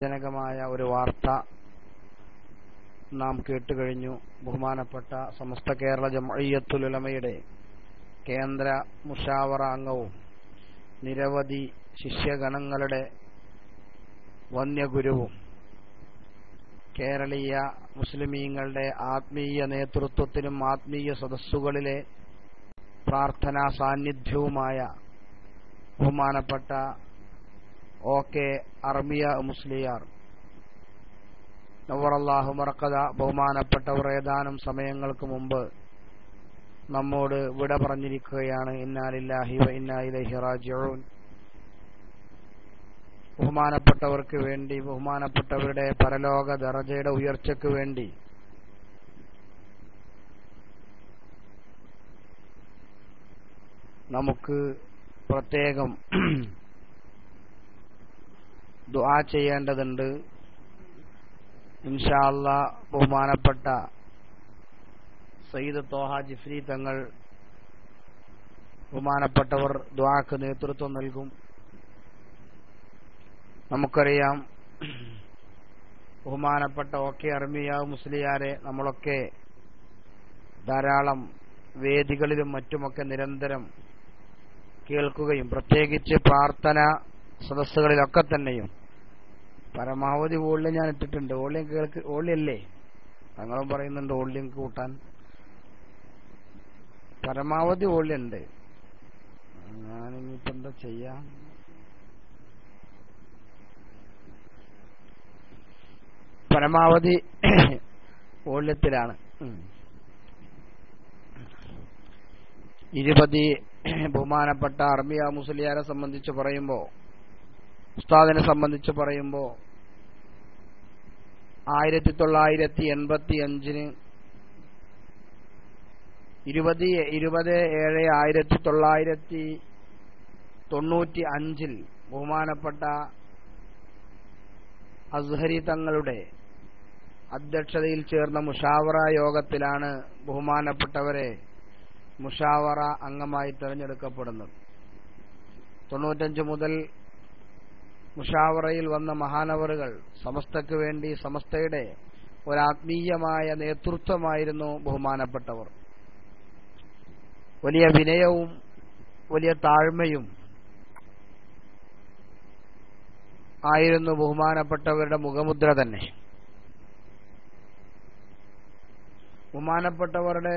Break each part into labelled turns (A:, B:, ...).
A: ജനകമായ ഒരു വാർത്ത നാം കേട്ടുകഴിഞ്ഞു. ബഹുമാനപ്പെട്ട സമസ്ത കേരള ജമയ്യത്തുലമയുടെ കേന്ദ്ര മുഷാവറ അംഗവും നിരവധി ശിഷ്യഗണങ്ങളുടെ വന്യഗുരുവും കേരളീയ മുസ്ലിമീങ്ങളുടെ ആത്മീയ നേതൃത്വത്തിനും ആത്മീയ സദസ്സുകളിലെ പ്രാർത്ഥനാ സാന്നിധ്യവുമായ ബഹുമാനപ്പെട്ട ഒ കെ അർമിയ മുസ്ലിയാർ. നവറല്ലാഹു മറക്കത ബഹുമാനപ്പെട്ടവർ ഏതാനും സമയങ്ങൾക്ക് മുമ്പ് നമ്മോട് വിട പറഞ്ഞിരിക്കുകയാണ്. ഇന്നാലില്ലാഹി വ റാജിഊൻ. ബഹുമാനപ്പെട്ടവർക്ക് വേണ്ടി ബഹുമാനപ്പെട്ടവരുടെ പരലോക ദറജയുടെ ഉയർച്ചയ്ക്ക് വേണ്ടി നമുക്ക് പ്രത്യേകം ദുആ ചെയ്യേണ്ടതുണ്ട്. ഇൻഷാല്ല ബഹുമാനപ്പെട്ട സയ്യിദ് തോഹ ജിഫ്രി തങ്ങൾ ബഹുമാനപ്പെട്ടവർ ദുആക്ക് നേതൃത്വം നൽകും. നമുക്കറിയാം ബഹുമാനപ്പെട്ട ഓക്കെ അർമിയ മുസ്ലിയാരെ നമ്മളൊക്കെ ധാരാളം വേദികളിലും മറ്റുമൊക്കെ നിരന്തരം കേൾക്കുകയും പ്രത്യേകിച്ച് പ്രാർത്ഥന സദസ്സുകളിലൊക്കെ തന്നെയും പരമാവധി വോളിയം ഞാൻ ഇട്ടിട്ടുണ്ട്. വോളിയം കേൾക്ക് വോളിയല്ലേ? തങ്ങളും പറയുന്നുണ്ട് വോളിയം കൂട്ടാൻ. പരമാവധി വോളിയം ഉണ്ട് എന്താ ചെയ്യാം? പരമാവധി വോള്യത്തിലാണ്. ഇരുപതി ബഹുമാനപ്പെട്ട അർമിയ മുസ്ലിയാരെ സംബന്ധിച്ച് പറയുമ്പോ ഉസ്താദിനെ സംബന്ധിച്ച് പറയുമ്പോൾ ആയിരത്തി തൊള്ളായിരത്തി എൺപത്തി അഞ്ചിന് ഇരുപത് ഇരുപത് ഏഴ് ആയിരത്തി തൊള്ളായിരത്തി തൊണ്ണൂറ്റി അഞ്ചിൽ ബഹുമാനപ്പെട്ട അസ്ഹരി തങ്ങളുടെ അധ്യക്ഷതയിൽ ചേർന്ന മുഷാവറ യോഗത്തിലാണ് ബഹുമാനപ്പെട്ടവരെ മുഷാവറ അംഗമായി തെരഞ്ഞെടുക്കപ്പെടുന്നത്. തൊണ്ണൂറ്റഞ്ച് മുതൽ മുഷാവറയിൽ വന്ന മഹാനവറുകൾ സമസ്തയ്ക്ക് വേണ്ടി സമസ്തയുടെ ഒരാത്മീയമായ നേതൃത്വമായിരുന്നു ബഹുമാനപ്പെട്ടവർ. വലിയ വിനയവും വലിയ താഴ്മയും ആയിരുന്നു ബഹുമാനപ്പെട്ടവരുടെ മുഖമുദ്ര തന്നെ. ബഹുമാനപ്പെട്ടവരുടെ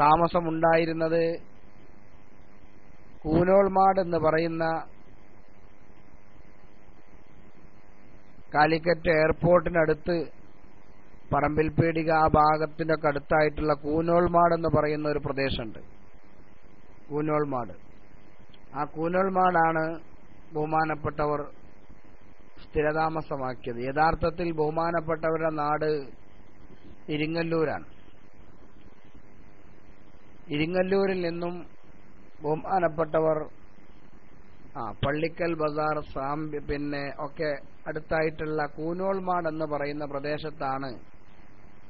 A: താമസമുണ്ടായിരുന്നത് കൂനോൾമാട് എന്ന് പറയുന്ന കാലിക്കറ്റ് എയർപോർട്ടിനടുത്ത് പറമ്പിൽപീടിക ആ ഭാഗത്തിന്റെ അടുത്തായിട്ടുള്ള കൂനോൾമാട് എന്ന് പറയുന്ന ഒരു പ്രദേശമുണ്ട്. കൂനോൾമാട്. ആ കൂനോൾമാടാണ് ബഹുമാനപ്പെട്ടവർ സ്ഥിരതാമസമാക്കിയത്. യഥാർത്ഥത്തിൽ ബഹുമാനപ്പെട്ടവരുടെ നാട് ഇരിങ്ങല്ലൂരാണ്. ഇരിങ്ങല്ലൂരിൽ നിന്നും ബഹുമാനപ്പെട്ടവർ ആ പള്ളിക്കൽ ബസാർ സാമ്പി പിന്നെ ഒക്കെ അടുത്തായിട്ടുള്ള കൂനോൾമാട് എന്ന് പറയുന്ന പ്രദേശത്താണ്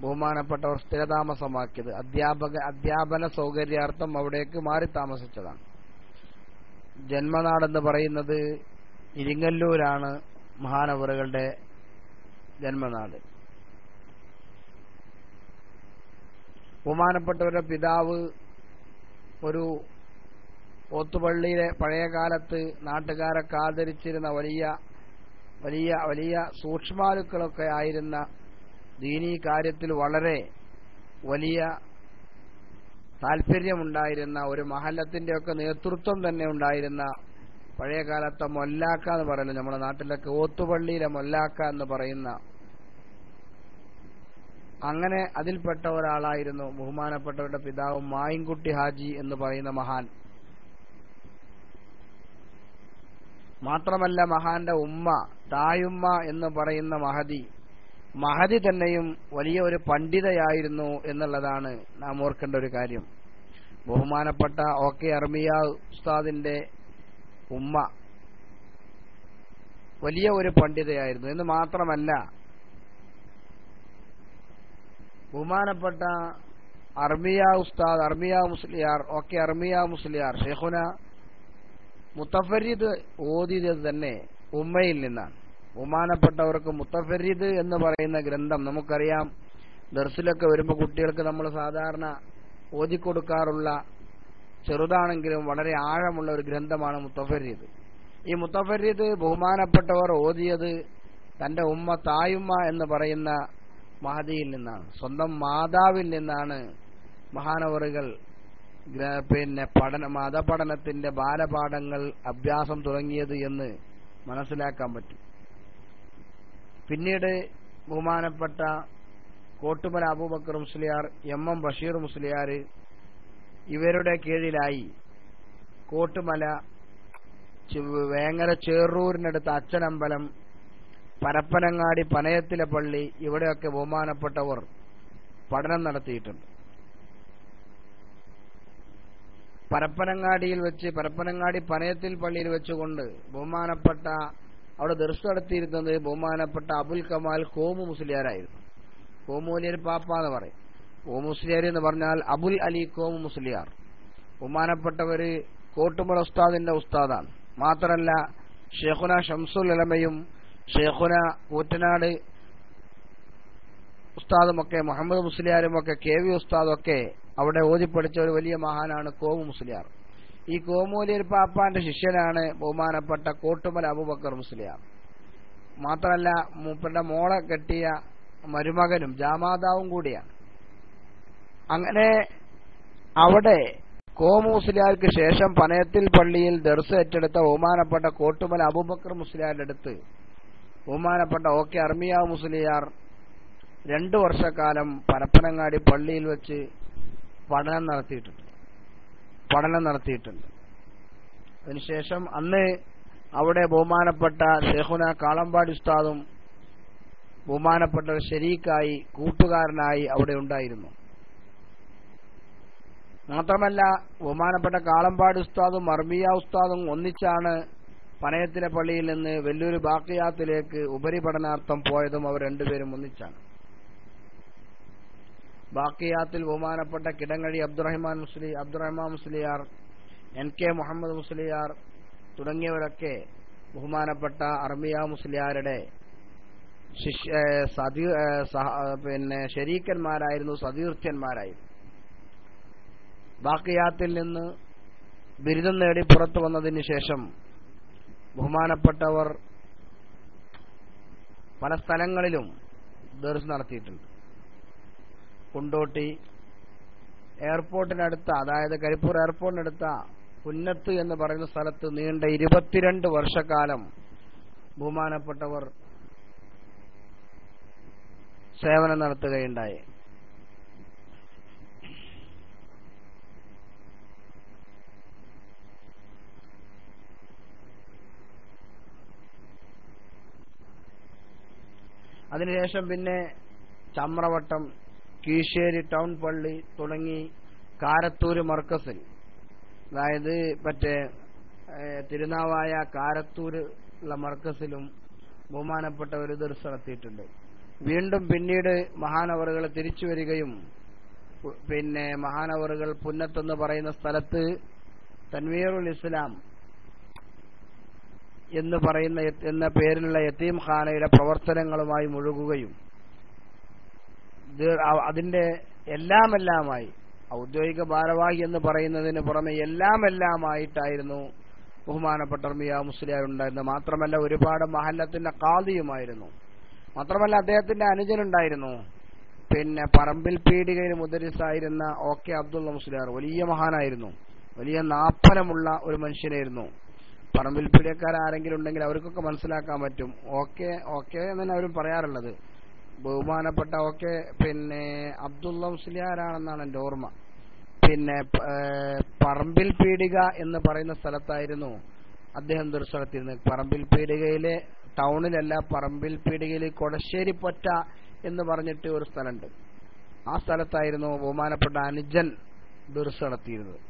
A: ബഹുമാനപ്പെട്ടവർ സ്ഥിരതാമസമാക്കിയത്. അധ്യാപക അധ്യാപന സൗകര്യാർത്ഥം അവിടേക്ക് മാറി താമസിച്ചതാണ്. ജന്മനാടെന്ന് പറയുന്നത് ഇരിങ്ങല്ലൂരാണ് മഹാനവറുകളുടെ ജന്മനാട്. ബഹുമാനപ്പെട്ടവരുടെ പിതാവ് ഒരു ഓത്തുപള്ളിയിലെ പഴയകാലത്ത് നാട്ടുകാരെ ആദരിച്ചിരുന്ന വലിയ വലിയ വലിയ സൂക്ഷ്മാലുക്കളൊക്കെ ആയിരുന്ന ദീനീ കാര്യത്തിൽ വളരെ വലിയ താല്പര്യമുണ്ടായിരുന്ന ഒരു മഹല്ലത്തിന്റെയൊക്കെ നേതൃത്വം തന്നെ ഉണ്ടായിരുന്ന പഴയകാലത്തെ മൊല്ലാക്ക എന്ന് പറയുന്നത് നമ്മുടെ നാട്ടിലൊക്കെ ഓത്തുപള്ളിയിലെ മൊല്ലാക്ക എന്ന് പറയുന്ന അങ്ങനെ അതിൽപ്പെട്ട ഒരാളായിരുന്നു ബഹുമാനപ്പെട്ടവരുടെ പിതാവ് മായിൻകുട്ടി ഹാജി എന്ന് പറയുന്ന മഹാൻ. മാത്രമല്ല മഹാന്റെ ഉമ്മ തായുമ്മ എന്ന് പറയുന്ന മഹതി. മഹതി തന്നെയും വലിയ ഒരു പണ്ഡിതയായിരുന്നു എന്നുള്ളതാണ് നാം ഓർക്കേണ്ട ഒരു കാര്യം. ബഹുമാനപ്പെട്ട ഒ കെ അർമിയ ഉസ്താദിന്റെ ഉമ്മ വലിയ ഒരു പണ്ഡിതയായിരുന്നു. എന്ന് മാത്രമല്ല ബഹുമാനപ്പെട്ട അർമിയ ഉസ്താദ് അർമിയ മുസ്ലിയാർ ഒ കെ അർമിയ മുസ്ലിയാർ ഷെയ്ഖുന മുത്തഫരീദ് ഓതിയത് തന്നെ ഉമ്മയിൽ നിന്നാണ്. ബഹുമാനപ്പെട്ടവർക്ക് മുത്തഫരീദ് എന്ന് പറയുന്ന ഗ്രന്ഥം നമുക്കറിയാം. ദർസിലൊക്കെ വരുമ്പോൾ കുട്ടികൾക്ക് നമ്മൾ സാധാരണ ഓതിക്കൊടുക്കാറുള്ള ചെറുതാണെങ്കിലും വളരെ ആഴമുള്ള ഒരു ഗ്രന്ഥമാണ് മുത്തഫരീദ്. ഈ മുത്തഫരീദ് ബഹുമാനപ്പെട്ടവർ ഓതിയത് തന്റെ ഉമ്മ തായുമ്മ എന്ന് പറയുന്ന മഹതിയിൽ നിന്നാണ്. സ്വന്തം മാതാവിൽ നിന്നാണ് മഹാനവറുകൾ പിന്നെ പഠന മതപഠനത്തിന്റെ ബാലപാഠങ്ങൾ അഭ്യാസം തുടങ്ങിയത് എന്ന് മനസ്സിലാക്കാൻ പറ്റും. പിന്നീട് ബഹുമാനപ്പെട്ട കോട്ടുമല അബൂബക്കർ മുസ്ലിയാർ എം എം ബഷീർ മുസ്ലിയാർ ഇവരുടെ കീഴിലായി കോട്ടുമല വേങ്ങര ചേറൂരിനടുത്ത് അച്ഛനമ്പലം പരപ്പനങ്ങാടി പനയത്തിലെ പള്ളി ഇവിടെയൊക്കെ ബഹുമാനപ്പെട്ടവർ പഠനം നടത്തിയിട്ടുണ്ട്. പരപ്പനങ്ങാടിയിൽ വെച്ച് പരപ്പനങ്ങാടി പനയത്തിൽ പള്ളിയിൽ വെച്ചുകൊണ്ട് ബഹുമാനപ്പെട്ട അവിടെ ദർശനം നടത്തിയിരുന്നത് ബഹുമാനപ്പെട്ട അബുൽ കമാൽ കോമു മുസ്ലിയാരായിരുന്നു. കോമുലിയർ പാപ്പ എന്ന് പറയും. കോമു മുസ്ലിയാർ എന്ന് പറഞ്ഞാൽ അബുൽ അലി കോമു മുസ്ലിയാർ. ബഹുമാനപ്പെട്ടവര് കോട്ടുമല ഉസ്താദിന്റെ ഉസ്താദാണ്. മാത്രമല്ല ഷെയ്ഖുന ഷംസുൽ അലമയും ഷെയ്ഖുന കൂറ്റനാട് ഉസ്താദുമൊക്കെ മുഹമ്മദ് മുസ്ലിയാരുമൊക്കെ കെ വി ഉസ്താദൊക്കെ അവിടെ ഓതിപ്പടിച്ച ഒരു വലിയ മഹാനാണ് കോമു മുസ്ലിയാർ. ഈ കോമൂലിയർ പാപ്പാന്റെ ശിഷ്യനാണ് ബഹുമാനപ്പെട്ട കോട്ടുമല അബുബക്കർ മുസ്ലിയാർ. മാത്രമല്ല മൂപ്പന്റെ മോളെ കെട്ടിയ മരുമകനും ജാമാതാവും കൂടിയാണ്. അങ്ങനെ അവിടെ കോമു മുസ്ലിയാർക്ക് ശേഷം പനയത്തിൽ പള്ളിയിൽ ദർസ് ഏറ്റെടുത്ത ബഹുമാനപ്പെട്ട കോട്ടുമല അബുബക്കർ മുസ്ലിയാരുടെ അടുത്ത് ബഹുമാനപ്പെട്ട ഒ കെ അർമിയാവ് മുസ്ലിയാർ രണ്ടു വർഷക്കാലം പരപ്പനങ്ങാടി പള്ളിയിൽ വെച്ച് പഠനം നടത്തിയിട്ടുണ്ട്. പഠനം നടത്തിയിട്ടുണ്ട്. അതിനുശേഷം അന്ന് അവിടെ ബഹുമാനപ്പെട്ട ഷെഹുന കാളമ്പാടി ഉസ്താദും ബഹുമാനപ്പെട്ട ഒരു ഷെരീക്കായി കൂട്ടുകാരനായി അവിടെ ഉണ്ടായിരുന്നു. മാത്രമല്ല ബഹുമാനപ്പെട്ട കാളമ്പാടി ഉസ്താദും അർമിയ ഉസ്താദും ഒന്നിച്ചാണ് പനയത്തിലെ പള്ളിയിൽ നിന്ന് വെല്ലൂർ ബാക്കിയാത്തിലേക്ക് ഉപരിപഠനാർത്ഥം പോയതും അവർ രണ്ടുപേരും ഒന്നിച്ചാണ്. ബാക്കിയാത്തിൽ ബഹുമാനപ്പെട്ട കിടങ്ങഴി അബ്ദുറഹിമാൻ മുസ്ലി അബ്ദുറഹ്മാൻ മുസ്ലിയാർ എൻ കെ മുഹമ്മദ് മുസ്ലിയാർ തുടങ്ങിയവരൊക്കെ ബഹുമാനപ്പെട്ട അർമിയ മുസ്ലിയാരുടെ ശിഷ്യ സഹ- പിന്നെ ശരീക്കന്മാരായിരുന്നു സതീർത്ഥ്യന്മാരായിരുന്നു ബാക്കിയാത്തിൽ നിന്ന് ബിരുദം നേടി പുറത്തു വന്നതിന് ശേഷം ബഹുമാനപ്പെട്ടവർ പല സ്ഥലങ്ങളിലും ദർസ് നടത്തിയിട്ടുണ്ട്. കുണ്ടോട്ടി എയർപോർട്ടിനടുത്ത അതായത് കരിപ്പൂർ എയർപോർട്ടിനടുത്ത പുന്നത്ത് എന്ന് പറയുന്ന സ്ഥലത്ത് നീണ്ട ഇരുപത്തിരണ്ട് വർഷക്കാലം ബഹുമാനപ്പെട്ടവർ സേവനം നടത്തുകയുണ്ടായി. അതിനുശേഷം പിന്നെ ചമ്രവട്ടം കീശ്ശേരി ടൗൺ പള്ളി തുടങ്ങി കാരത്തൂര് മർക്കസിൽ. അതായത് മറ്റേ തിരുനാവായ കാരത്തൂര് ഉള്ള മർക്കസിലും ബഹുമാനപ്പെട്ട ഒരു ദർശനം നടത്തിയിട്ടുണ്ട്. വീണ്ടും പിന്നീട് മഹാനവറുകൾ തിരിച്ചു വരികയും പിന്നെ മഹാനവറുകൾ പുന്നത്തെന്ന് പറയുന്ന സ്ഥലത്ത് തൻവീറുൽ ഇസ്ലാം എന്ന് പറയുന്ന എന്ന പേരിലുള്ള യത്തീം ഖാനയുടെ പ്രവർത്തനങ്ങളുമായി മുഴുകുകയും അതിന്റെ എല്ലാമെല്ലാമായി ഔദ്യോഗിക ഭാരവാഹി എന്ന് പറയുന്നതിന് പുറമെ എല്ലാമെല്ലാമായിട്ടായിരുന്നു ബഹുമാനപ്പെട്ട മിയ മുസ്ലിയാർ ഉണ്ടായിരുന്നത് മാത്രമല്ല ഒരുപാട് മഹല്ലത്തിന്റെ കാതിയുമായിരുന്നു മാത്രമല്ല അദ്ദേഹത്തിന്റെ അനുജനുണ്ടായിരുന്നു. പിന്നെ പറമ്പിൽ പീടികയിൽ മുദരിസായിരുന്ന ഒ കെ അബ്ദുള്ള മുസ്ലിയാർ വലിയ മഹാനായിരുന്നു. വലിയ നാപ്പനമുള്ള ഒരു മനുഷ്യനായിരുന്നു. പറമ്പിൽ പീടികക്കാർ ആരെങ്കിലും ഉണ്ടെങ്കിൽ അവർക്കൊക്കെ മനസ്സിലാക്കാൻ പറ്റും. ഓക്കെ ഓക്കെ എന്ന് തന്നെ അവരും പറയാറുള്ളത്. ബഹുമാനപ്പെട്ട ഒക്കെ പിന്നെ അബ്ദുള്ള മുസ്ലിയാരാണെന്നാണ് എന്റെ ഓർമ്മ. പിന്നെ പറമ്പിൽ പീടിക എന്ന് പറയുന്ന സ്ഥലത്തായിരുന്നു അദ്ദേഹം ദർശനത്തിരുന്നത്. പറമ്പിൽ പീടികയിലെ ടൗണിലല്ല പറമ്പിൽ പീടികയിൽ കൊടശ്ശേരി പൊറ്റ എന്ന് പറഞ്ഞിട്ട് ഒരു സ്ഥലമുണ്ട്. ആ സ്ഥലത്തായിരുന്നു ബഹുമാനപ്പെട്ട അനുജൻ ദുർസ് നടത്തിയിരുന്നത്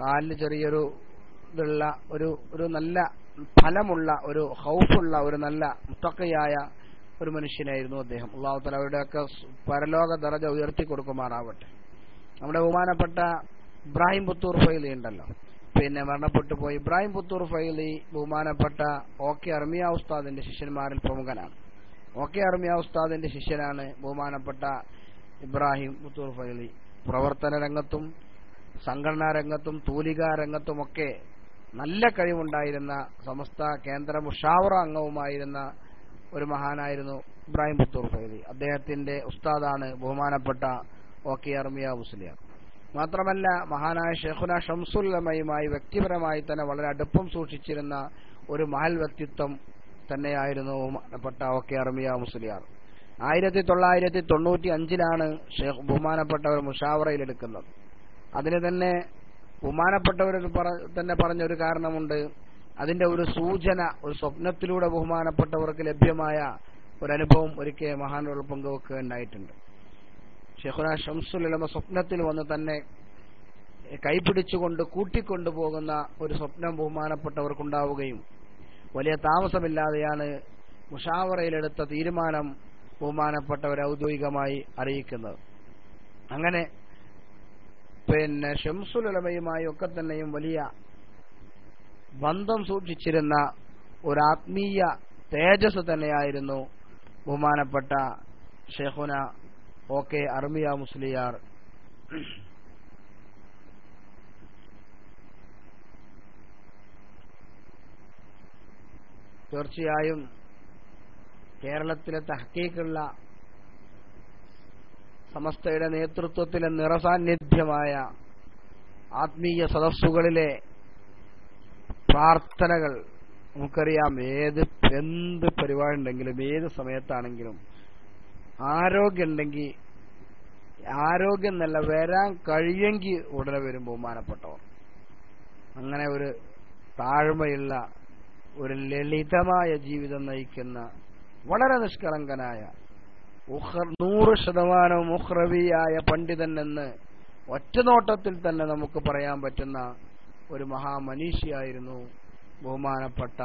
A: കാലിന് ചെറിയൊരു ഇതുള്ള ഒരു ഒരു നല്ല ഫലമുള്ള ഒരു ഹൗഫുള്ള ഒരു നല്ല മുത്തക്കയായ ഒരു മനുഷ്യനായിരുന്നു അദ്ദേഹം. അള്ളാഹു തല അവരുടെയൊക്കെ പരലോക ദറജ ഉയർത്തി കൊടുക്കുമാറാവട്ടെ നമ്മുടെ ബഹുമാനപ്പെട്ട ഇബ്രാഹിം പുത്തൂർ ഫൈലി ഉണ്ടല്ലോ. പിന്നെ മരണപ്പെട്ടു പോയി ഇബ്രാഹിം പുത്തൂർ ഫൈലി ബഹുമാനപ്പെട്ട ഒ കെ അർമിയ ഉസ്താദിന്റെ ശിഷ്യന്മാരിൽ പ്രമുഖനാണ്. ഒ കെ അർമിയ ഉസ്താദിന്റെ ശിഷ്യനാണ് ബഹുമാനപ്പെട്ട ഇബ്രാഹിം പുത്തൂർ ഫൈലി. പ്രവർത്തന രംഗത്തും സംഘടനാ രംഗത്തും തൂലികാ രംഗത്തുമൊക്കെ നല്ല കഴിവുണ്ടായിരുന്ന സമസ്ത കേന്ദ്ര മുഷാവറ അംഗവുമായിരുന്ന ഒരു മഹാനായിരുന്നു ഇബ്രാഹിം പുത്തൂർ ഫൈലി അദ്ദേഹത്തിന്റെ ഉസ്താദാണ് ബഹുമാനപ്പെട്ട ഓക്കെ അർമിയ മുസ്ലിയാർ. മാത്രമല്ല മഹാനായ ഷെഖുന ഷംസുല്ലമയുമായി വ്യക്തിപരമായി തന്നെ വളരെ അടുപ്പം സൂക്ഷിച്ചിരുന്ന ഒരു മഹൽ വ്യക്തിത്വം തന്നെയായിരുന്നു ബഹുമാനപ്പെട്ട ഓക്കെ അർമിയ മുസ്ലിയാർ. ആയിരത്തി തൊള്ളായിരത്തി തൊണ്ണൂറ്റി അഞ്ചിലാണ് ഷെയ്ഖ് ബഹുമാനപ്പെട്ടവർ മുഷാവറയിലെടുക്കുന്നത് അതിന് തന്നെ ബഹുമാനപ്പെട്ടവർ തന്നെ പറഞ്ഞൊരു കാരണമുണ്ട്. അതിന്റെ ഒരു സൂചന ഒരു സ്വപ്നത്തിലൂടെ ബഹുമാനപ്പെട്ടവർക്ക് ലഭ്യമായ ഒരു അനുഭവം ഒരിക്കൽ മഹാനോട് പങ്കുവെക്കുകയുണ്ടായിട്ടുണ്ട് ഷംസുൽ ഷംസുലമ സ്വപ്നത്തിൽ വന്ന് തന്നെ കൈപിടിച്ചുകൊണ്ട് കൂട്ടിക്കൊണ്ടുപോകുന്ന ഒരു സ്വപ്നം ബഹുമാനപ്പെട്ടവർക്കുണ്ടാവുകയും വലിയ താമസമില്ലാതെയാണ് മുഷാവറയിലെടുത്ത തീരുമാനം ബഹുമാനപ്പെട്ടവർ ഔദ്യോഗികമായി അറിയിക്കുന്നത്. അങ്ങനെ പിന്നെ ഷംസുൽ ഷംസുലമയുമായി ഒക്കെ തന്നെയും വലിയ ബന്ധം സൂക്ഷിച്ചിരുന്ന ഒരു ആത്മീയ തേജസ് തന്നെയായിരുന്നു ബഹുമാനപ്പെട്ട ഷെഹുന ഒ കെ അർമിയ മുസ്ലിയാർ. തീർച്ചയായും കേരളത്തിലെ തഹക്കീക്കുള്ള സമസ്തയുടെ നേതൃത്വത്തിലെ നിറസാന്നിധ്യമായ ആത്മീയ സദസ്സുകളിലെ പ്രാർത്ഥനകൾ. നമുക്കറിയാം ഏത് എന്ത് പരിപാടി ഉണ്ടെങ്കിലും ഏത് സമയത്താണെങ്കിലും ആരോഗ്യമുണ്ടെങ്കിൽ ആരോഗ്യം നല്ല വരാൻ കഴിയെങ്കിൽ ഉടനെ വരും ബഹുമാനപ്പെട്ടവർ. അങ്ങനെ ഒരു താഴ്മയുള്ള ഒരു ലളിതമായ ജീവിതം നയിക്കുന്ന വളരെ നിഷ്കളങ്കനായ നൂറ് ശതമാനവും മുഹ്രവിയായ പണ്ഡിതൻ എന്ന് ഒറ്റനോട്ടത്തിൽ തന്നെ നമുക്ക് പറയാൻ പറ്റുന്ന ഒരു മഹാമനീഷിയായിരുന്നു ബഹുമാനപ്പെട്ട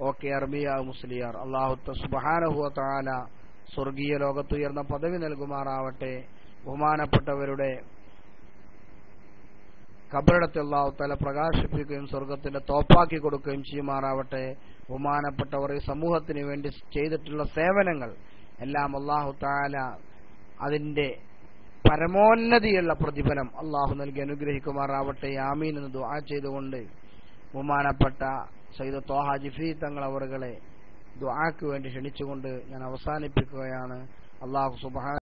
A: ഒ കെ അർബിയ മുസ്ലിയാർ. അള്ളാഹുത്ത സുബാനഹുല സ്വർഗീയ ലോകത്തുയർന്ന പദവി നൽകുമാറാവട്ടെ. ബഹുമാനപ്പെട്ടവരുടെ കബറിടത്തെ അള്ളാഹു പ്രകാശിപ്പിക്കുകയും സ്വർഗത്തിന്റെ തോപ്പാക്കി കൊടുക്കുകയും ചെയ്യുമാറാവട്ടെ. ബഹുമാനപ്പെട്ടവർ ഈ സമൂഹത്തിന് വേണ്ടി ചെയ്തിട്ടുള്ള സേവനങ്ങൾ എല്ലാം അള്ളാഹു താല അതിന്റെ പരമോന്നതിയുള്ള പ്രതിഫലം അള്ളാഹു നൽകി അനുഗ്രഹിക്കുമാറാവട്ടെ. ആമീൻ എന്ന് ദുആ ചെയ്തുകൊണ്ട് ബഹുമാനപ്പെട്ട സയ്യിദ് തോഹ ജിഫി തങ്ങൾ അവറുകളെ ദുആക്ക് വേണ്ടി ക്ഷണിച്ചുകൊണ്ട് ഞാൻ അവസാനിപ്പിക്കുകയാണ്. അള്ളാഹു സുബാന